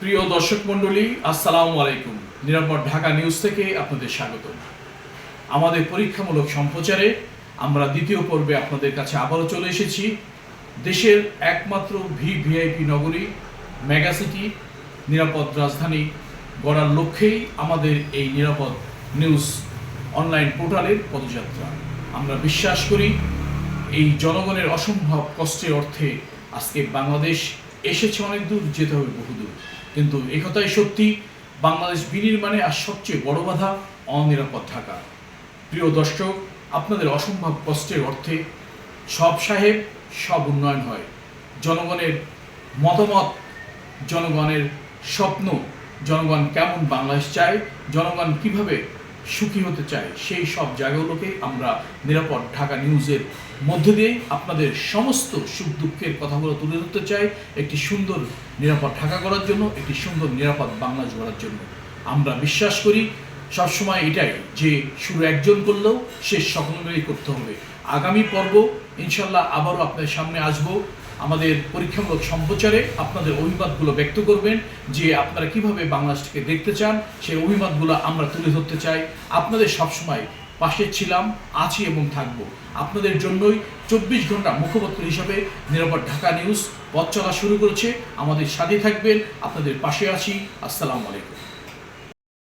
প্রিয় দর্শক মণ্ডলী, আসসালামু আলাইকুম। নিরাপদ ঢাকা নিউজ থেকে আপনাদের স্বাগত আমাদের পরীক্ষামূলক সম্প্রচারে আমরা দ্বিতীয় পর্বে আপনাদের কাছে আবারও চলে এসেছি। দেশের একমাত্র ভি ভিআইপি নগরী মেগাসিটি নিরাপদ রাজধানী গড়ার লক্ষ্যেই আমাদের এই নিরাপদ নিউজ অনলাইন পোর্টালের পদযাত্রা। আমরা বিশ্বাস করি, এই জনগণের অসম্ভব কষ্টের অর্থে আজকে বাংলাদেশ এসেছে অনেক দূর, যেতে হবে বহুদূর। কিন্তু একথাই সত্যি, বাংলাদেশ বিনির্মাণে আর সবচেয়ে বড় বাধা অনিরাপদ থাকা। প্রিয় দর্শক, আপনাদের অসম্ভব কষ্টের অর্থে সব সাহেব সব উন্নয়ন হয়। জনগণের মতামত, জনগণের স্বপ্ন, জনগণ কেমন বাংলাদেশ চায়, জনগণ কীভাবে সুখী হতে চায় সেই সব জায়গাগুলোকে আমরা নিরাপদ ঢাকা নিউজের মধ্যে দিয়ে আপনাদের সমস্ত সুখ দুঃখের কথাগুলো তুলে ধরতে চাই। একটি সুন্দর নিরাপদ ঢাকা করার জন্য, একটি সুন্দর নিরাপদ বাংলাদেশ গড়ার জন্য। আমরা বিশ্বাস করি, সবসময় এটাই যে শুরু একজন করলেও শেষ সকল মিলেই করতে হবে। আগামী পর্ব, ইনশাল্লাহ আবারও আপনাদের সামনে আসব। আমাদের পরীক্ষামূলক সম্প্রচারে আপনাদের অভিমতগুলো ব্যক্ত করবেন যে আপনারা কীভাবে বাংলাদেশকে দেখতে চান, সেই অভিমতগুলো আমরা তুলে ধরতে চাই। আপনাদের সবসময় পাশে ছিলাম, আছি এবং থাকব। আপনাদের জন্যই চব্বিশ ঘণ্টা মুখপত্র হিসাবে নিরাপদ ঢাকা নিউজ পথ চলা শুরু করেছে। আমাদের সাথে থাকবেন, আপনাদের পাশে আছি। আসসালামু আলাইকুম।